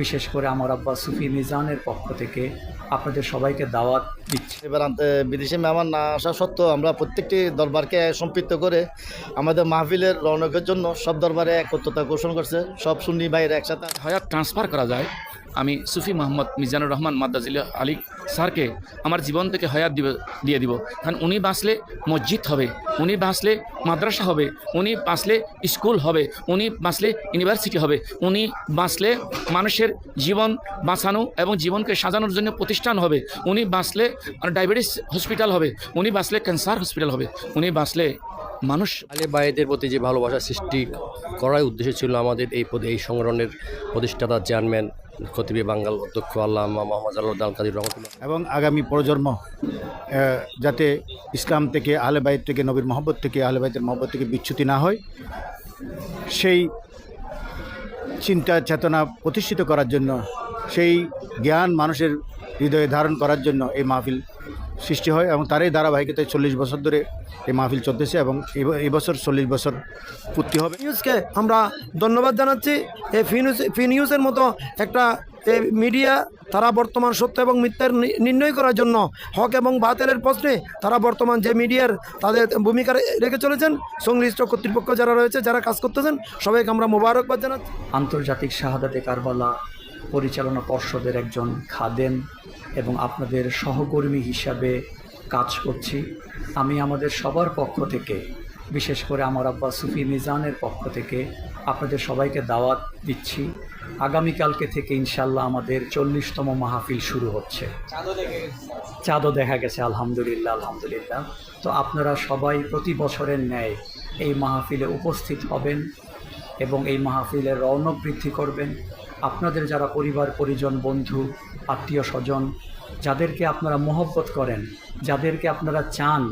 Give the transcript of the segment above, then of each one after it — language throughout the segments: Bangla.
বিশেষ করে আমার আব্বা সুফি মিজানের পক্ষ থেকে আপনাদের সবাইকে দাওয়াত দিচ্ছি। এবার বিদেশি মেহমান না আসা সত্ত্বেও আমরা প্রত্যেকটি দরবারকে সম্পৃক্ত করে আমাদের মাহফিলের রৌনকের জন্য সব দরবারে একত্রতা ঘোষণা করছে। সব সুন্নি ভাইয়ের একসাথে। হায়াত ট্রান্সফার করা যায়। আমি সুফি মোহাম্মদ মিজানুর রহমান মাদ্দাজিল আলী স্যারকে আমার জীবন থেকে হায়াত দিব, দিয়ে দিব। কারণ উনি বাঁচলে মসজিদ হবে, উনি বাঁচলে মাদ্রাসা হবে, উনি বাঁচলে স্কুল হবে, উনি বাঁচলে ইউনিভার্সিটি হবে, উনি বাঁচলে মানুষের জীবন বাঁচানো এবং জীবনকে সাজানোর জন্য প্রতিষ্ঠান হবে, উনি বাঁচলে ডায়াবেটিস হসপিটাল হবে, উনি বাঁচলে ক্যান্সার হসপিটাল হবে, উনি বাঁচলে মানুষ আলে বাইদের প্রতি যে ভালোবাসা সৃষ্টি করার উদ্দেশ্য ছিল আমাদের এই এই সংগঠনের প্রতিষ্ঠাতা চেয়ারম্যান খতিবে বাঙ্গাল অধ্যক্ষ আল্লাহ মোহাম্মদ আল্লাহ কাদির রহমতুল্লাহ। এবং আগামী প্রজন্ম যাতে ইসলাম থেকে আহলে বাইত থেকে নবীর মহব্বত থেকে আহলে মোহাম্মদ থেকে বিচ্যুতি না হয়, সেই চিন্তা চেতনা প্রতিষ্ঠিত করার জন্য, সেই জ্ঞান মানুষের হৃদয়ে ধারণ করার জন্য এই মাহফিল সৃষ্টি হয় এবং তারই ধারাবাহিকতায় চল্লিশ বছর ধরে এই মাহফিল চলতেছে এবং এব- এই বছর চল্লিশ বছর পূর্তি হবে। নিউজকে আমরা ধন্যবাদ জানাচ্ছি। এই ফি নিউজ ফি নিউজের মতো একটা এই মিডিয়া তারা বর্তমান সত্য এবং মিথ্যার নি- নির্ণয় করার জন্য হক এবং বাতিলের প্রশ্নে তারা বর্তমান যে মিডিয়ার তাদের ভূমিকা রেখে চলেছেন সংশ্লিষ্ট কর্তৃপক্ষ যারা রয়েছে যারা কাজ করতেছেন সবাইকে আমরা মোবারকবাদ জানাচ্ছি। আন্তর্জাতিক শাহাদাতে কারবালা পরিচালনা পর্ষদের একজন খাদেম এবং আপনাদের সহকর্মী হিসাবে কাজ করছি। আমি আমাদের সবার পক্ষ থেকে বিশেষ করে আমার আব্বা সুফি মিজানের পক্ষ থেকে আপনাদের সবাইকে দাওয়াত দিচ্ছি। আগামীকালকে থেকে ইনশাল্লাহ আমাদের চল্লিশতম মাহফিল শুরু হচ্ছে। চাঁদও দেখা গেছে। আলহামদুলিল্লাহ আলহামদুলিল্লাহ। তো আপনারা সবাই প্রতি বছরের ন্যায় এই মাহফিলে উপস্থিত হবেন এবং এই মাহফিলের রৌনক বৃদ্ধি করবেন। আপনাদের যারা পরিবার পরিজন বন্ধু আত্মীয় স্বজন যাদেরকে আপনারা মহব্বত করেন যাদেরকে আপনারা চান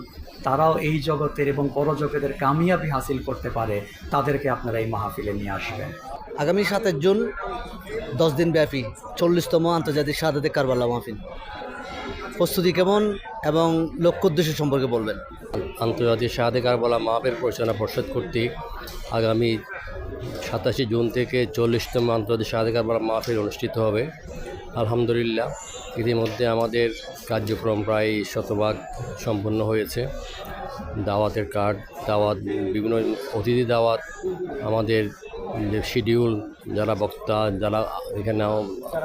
তারাও এই জগতের এবং পরজগতের কামিয়াবি হাসিল করতে পারে তাদেরকে আপনারা এই মাহফিলে নিয়ে আসবেন। আগামী সাতের জুন দশ দিন ব্যাপী চল্লিশতম আন্তর্জাতিক শাহাদাতে কারবালা মাহফিল। প্রস্তুতি কেমন এবং লক্ষ্য উদ্দেশ্য সম্পর্কে বলবেন? আন্তর্জাতিক শাহাদে কারবালা মাহফিল পরিচালনা পর্ষদ কর্তৃক আগামী সাতাশে জুন থেকে চল্লিশতম আন্তর্জাতিক কারবালা মাহফিল অনুষ্ঠিত হবে। আলহামদুলিল্লাহ, ইতিমধ্যে আমাদের কার্যক্রম প্রায় শতভাগ সম্পন্ন হয়েছে। দাওয়াতের কার্ড, দাওয়াত, বিভিন্ন অতিথি দাওয়াত, আমাদের যে শিডিউল যারা বক্তা, যারা এখানে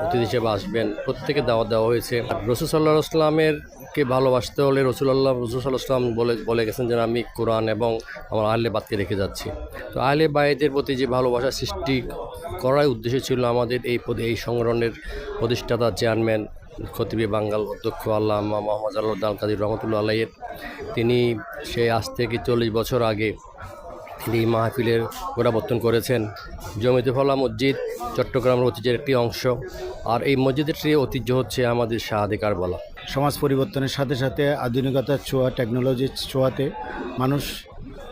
অতিথি হিসেবে আসবেন, প্রত্যেকে দাওয়াত দেওয়া হয়েছে। আর রসুল সাল্লাহ আসলামের কে ভালোবাসতে হলে রসুল্লাহ রসুল সাল্লাহাম বলে বলে গেছেন যে আমি কোরআন এবং আমার আহলে বাদকে রেখে যাচ্ছি। তো আহলে বাইদের প্রতি যে ভালোবাসা সৃষ্টি করার উদ্দেশ্য ছিল আমাদের এই এই সংগঠনের প্রতিষ্ঠাতা চেয়ারম্যান, খতিবী বাঙ্গাল অধ্যক্ষ আল্লাহ মোহাম্মদ আল্লাহ কাদির রহমতুল্লাহ আলাইয়ের তিনি সেই আজ থেকে চল্লিশ বছর আগে তিনি মাহফিলের গোড়াবর্তন করেছেন। জমিতে ফলা মসজিদ চট্টগ্রামের ঐতিহ্যের একটি অংশ। আর এই মসজিদেরটি ঐতিহ্য হচ্ছে আমাদের শাহাদে কারবালা। সমাজ পরিবর্তনের সাথে সাথে আধুনিকতার ছোঁয়া টেকনোলজির ছোঁয়াতে মানুষ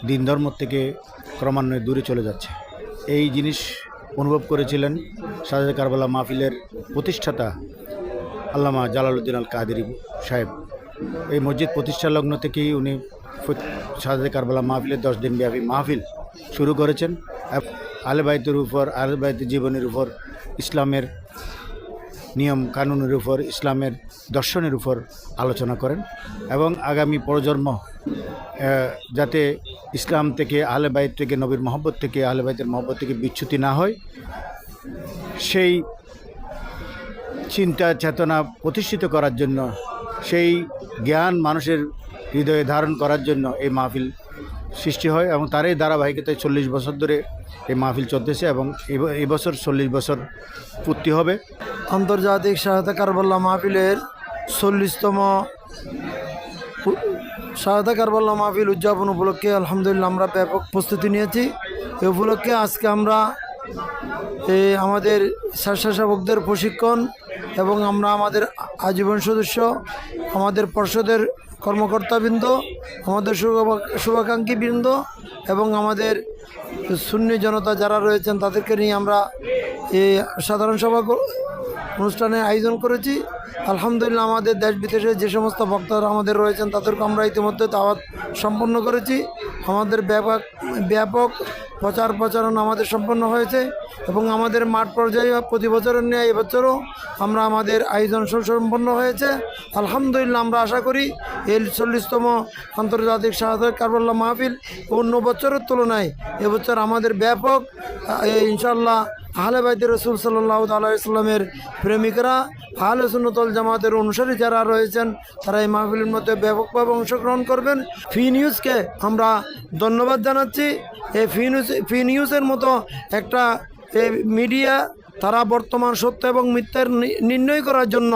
দিন ধর্ম থেকে ক্রমান্বয়ে দূরে চলে যাচ্ছে। এই জিনিস অনুভব করেছিলেন সাজাদ কারবালা মাহফিলের প্রতিষ্ঠাতা আল্লামা জালালউদ্দিন আল কাদেরি সাহেব। এই মসজিদ প্রতিষ্ঠা লগ্ন থেকেই উনি সাজাদ কারবালা মাহফিলের দশ দিন ব্যাপী মাহফিল শুরু করেছেন। আলেবায়তের উপর আলেবায়তের জীবনের উপর, ইসলামের নিয়ম কানুনের উপর, ইসলামের দর্শনের উপর আলোচনা করেন এবং আগামী প্রজন্ম যাতে ইসলাম থেকে আহলে বাইত থেকে নবীর মহব্বত থেকে আহলে বাইতের মহব্বত থেকে বিচ্যুতি না হয়, সেই চিন্তা, চেতনা প্রতিষ্ঠিত করার জন্য, সেই জ্ঞান মানুষের হৃদয়ে ধারণ করার জন্য এই মাহফিল সৃষ্টি হয় এবং তারই ধারাবাহিকতায় চল্লিশ বছর ধরে এই মাহফিল চলতেছে এবং এব- এই বছর চল্লিশ বছর পূর্তি হবে। আন্তর্জাতিক সহায়তা কারবাল্লা মাহফিলের চল্লিশতম সহায়তা কারবাল্লা মাহফিল উদযাপন উপলক্ষে আলহামদুলিল্লাহ আমরা ব্যাপক প্রস্তুতি নিয়েছি। এ উপলক্ষে আজকে আমরা আমাদের স্বেচ্ছাসেবকদের প্রশিক্ষণ এবং আমরা আমাদের আজীবন সদস্য, আমাদের পর্ষদের কর্মকর্তাবৃন্দ, আমাদের শুভা- শুভাকাঙ্ক্ষীবৃন্দ এবং আমাদের সুন্নি জনতা যারা রয়েছেন তাদেরকে নিয়ে আমরা এই সাধারণ সভা অনুষ্ঠানের আয়োজন করেছি। আলহামদুলিল্লাহ আমাদের দেশ বিদেশে যে সমস্ত ভক্তরা আমাদের রয়েছেন তাদেরকে আমরা ইতিমধ্যে দাওয়াত সম্পন্ন করেছি। আমাদের ব্যাপক ব্যাপক প্রচার প্রচারণা আমাদের সম্পন্ন হয়েছে এবং আমাদের মাঠ পর্যায়ে প্রতি বছরের ন্যায় এবছরও আমরা আমাদের আয়োজন সুসম্পন্ন হয়েছে। আলহামদুলিল্লাহ আমরা আশা করি এই চল্লিশতম আন্তর্জাতিক শাহাদ কারবাল্লা মাহফিল অন্য বছরের তুলনায় এবছর আমাদের ব্যাপক ইনশাল্লাহ আহলে বাইতে রসুল সাল্লাহ ইসলামের প্রেমিকরা, আহলে সুন্নতল জামাতের অনুসারী যারা রয়েছেন, তারা এই মাহফিলের মধ্যে ব্যাপকভাবে অংশগ্রহণ করবেন। ফি নিউজকে আমরা ধন্যবাদ জানাচ্ছি। এই ফি নিউজ ফি নিউজের মতো একটা মিডিয়া তারা বর্তমান সত্য এবং মিথ্যার নির্ণয় করার জন্য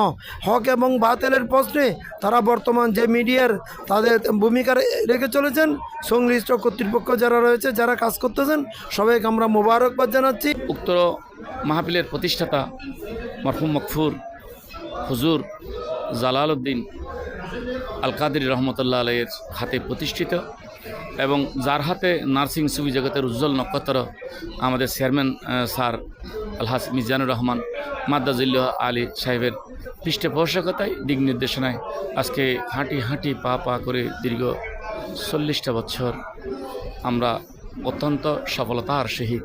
হক এবং বাতিলের প্রশ্নে তারা বর্তমান যে মিডিয়ার তাদের ভূমিকা রেখে চলেছেন, সংশ্লিষ্ট কর্তৃপক্ষ যারা রয়েছে, যারা কাজ করতেছেন, সবাইকে আমরা মোবারকবাদ জানাচ্ছি। উক্ত মাহফিলের প্রতিষ্ঠাতা মরহুম মকফুর, হুজুর জালাল উদ্দিন আল কাদির রহমতুল্লাহ আলাইয়ের হাতে প্রতিষ্ঠিত। এবং যার হাতে নার্সিং সুবি জগতের উজ্জ্বল নক্ষত্র, আমাদের চেয়ারম্যান স্যার আলহাস মিজানুর রহমান মাদ্দাজুল্লাহ আলী সাহেবের পৃষ্ঠপোষকতায় দিক নির্দেশনায় আজকে হাঁটি হাঁটি পা পা করে দীর্ঘ চল্লিশটা বছর আমরা অত্যন্ত সফলতার সহিত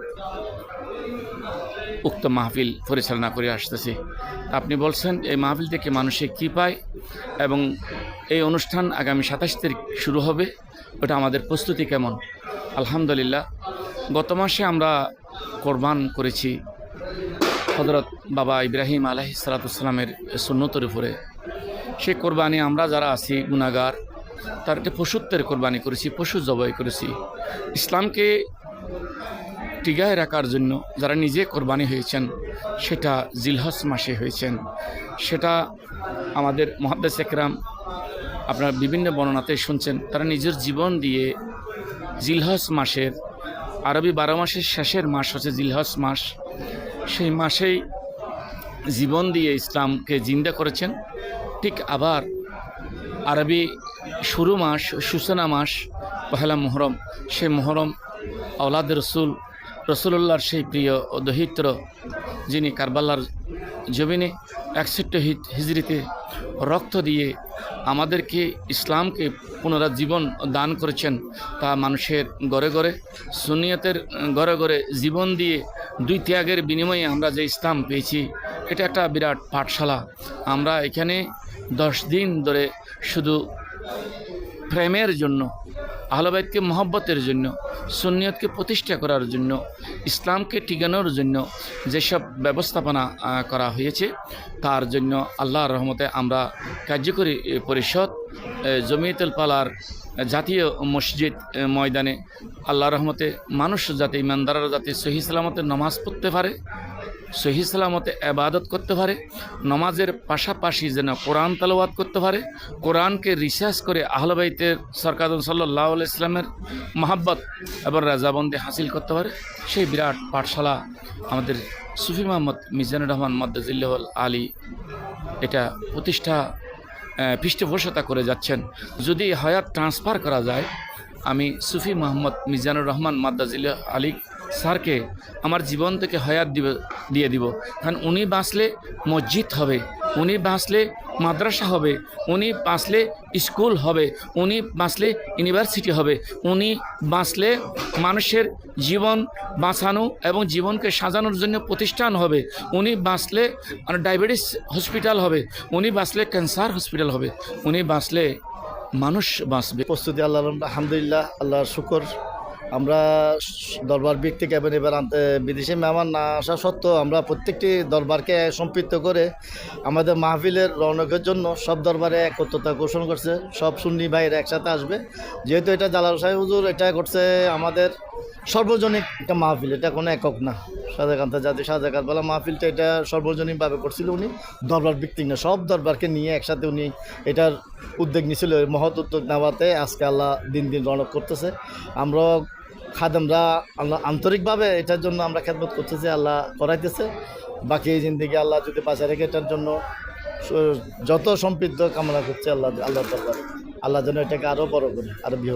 উক্ত মাহফিল পরিচালনা করে আসতেছি। আপনি বলছেন, এই মাহফিল থেকে মানুষে কী পায় এবং এই অনুষ্ঠান আগামী সাতাশ তারিখ শুরু হবে। ওটা আমাদের প্রস্তুতি কেমন? আলহামদুলিল্লাহ। গত মাসে আমরা কোরবান করেছি। হজরত বাবা ইব্রাহিম আলহি সালাতামের সুন্নতর উপরে। সেই কোরবানি আমরা যারা আছি গুণাগার তার একটা পশুত্বের কোরবানি করেছি, পশু জবাই করেছি। ইসলামকে টিগায় রাখার জন্য যারা নিজে কোরবানি হয়েছেন, সেটা জিলহস মাসে হয়েছেন। সেটা আমাদের মহাদ্দেশ একরাম আপনারা বিভিন্ন বর্ণনাতে শুনছেন, তারা নিজের জীবন দিয়ে জিলহস মাসের, আরবি বারো মাসের শেষের মাস হচ্ছে জিলহস মাস। সেই মাসেই জীবন দিয়ে ইসলামকে জিন্দা করেছেন। ঠিক আবার আরবি শুরু মাস, সূচনা মাস, পহেলা মোহরম, সেই মোহরম আওলাদ রসুল রসুল্লাহর সেই প্রিয় ও দহিত্র যিনি কারবাল্লার জমিনে একষট্টি হিজড়িতে রক্ত দিয়ে আমাদেরকে ইসলামকে পুনরাজীবন দান করেছেন, তা মানুষের গড়ে গড়ে সুনিয়তের গড়ে গড়ে জীবন দিয়ে দুই ত্যাগের বিনিময়ে আমরা যে ইসলাম পেয়েছি, এটা একটা বিরাট পাঠশালা। আমরা এখানে দশ দিন ধরে শুধু প্রেমের জন্য আহলবাইদকে মহব্বতের জন্য, সুন্নিয়তকে প্রতিষ্ঠা করার জন্য, ইসলামকে টিকানোর জন্য যেসব ব্যবস্থাপনা করা হয়েছে, তার জন্য আল্লাহর রহমতে আমরা কার্যকরী পরিষদ জমিয়তুল পালার জাতীয় মসজিদ ময়দানে আল্লাহর রহমতে মানুষ যাতে ইমানদাররা যাতে সহি সালামতে নমাজ পড়তে পারে সহি সালামতে আবাদত করতে পারে নমাজের পাশাপাশি যেন কোরআন তালাবাদ করতে পারে কোরআনকে রিসার্চ করে আহলবাইতের সরকার সাল্লাহ ইসলামের মহাব্বত এবং রাজাবন্দি হাসিল করতে পারে। সেই বিরাট পাঠশালা আমাদের সুফি মোহাম্মদ মিজানুর রহমান মদ্দাজিল্লাহ আলী এটা প্রতিষ্ঠা আহ, পৃষ্ঠপোষকতা করে যাচ্ছেন। যদি হায়াত ট্রান্সফার করা যায় আমি সুফি মোহাম্মদ মিজানুর রহমান মাদ্দাজিল্লাহ আলী স্যারকে আমার জীবন থেকে হায়াত দিব, দিয়ে দিব। কারণ উনি বাঁচলে মসজিদ হবে, উনি বাঁচলে মাদ্রাসা হবে, উনি বাঁচলে স্কুল হবে, উনি বাঁচলে ইউনিভার্সিটি হবে, উনি বাঁচলে মানুষের জীবন বাঁচানো এবং জীবনকে সাজানোর জন্য প্রতিষ্ঠান হবে, উনি বাঁচলে ডায়াবেটিস হসপিটাল হবে, উনি বাঁচলে ক্যান্সার হসপিটাল হবে, উনি বাঁচলে মানুষ বাঁচবে। প্রস্তুতি আল্লাহ আলহামদুলিল্লাহ, আল্লাহর শুকর। আমরা দরবার ব্যক্তি ক্যাবিন এবার আনতে বিদেশি মেহমান না আসা সত্ত্বেও আমরা প্রত্যেকটি দরবারকে সম্পৃক্ত করে আমাদের মাহফিলের রৌনকের জন্য সব দরবারে একত্রতা ঘোষণা করছে। সব সুন্নি ভাইয়ের একসাথে আসবে। যেহেতু এটা জালাল সাহেব হুজুর, এটা করছে আমাদের সর্বজনীন একটা মাহফিল। এটা কোনো একক না। সাদাকান্ত জাতি সাদাকাত বলা মাহফিলটা এটা সর্বজনীনভাবে করছিল উনি। দরবার ভিত্তিক না, সব দরবারকে নিয়ে একসাথে উনি এটার উদ্যোগ নিয়েছিল মহৎ উদ্যোগ নেওয়াতে আজকে আল্লাহ দিন দিন রণক করতেছে। আমরা খাদেমরা আল্লাহ আন্তরিকভাবে এটার জন্য আমরা খেদমত করতেছি আল্লাহ করাইতেছে। বাকি এই জিন্দিগি আল্লাহ যদি বাঁচা রেখে এটার জন্য যত সম্পৃক্ত কামনা করছে আল্লাহ আল্লাহ দরবারে। আল্লাহ যেন এটাকে আরও বড় করে আরও বৃহৎ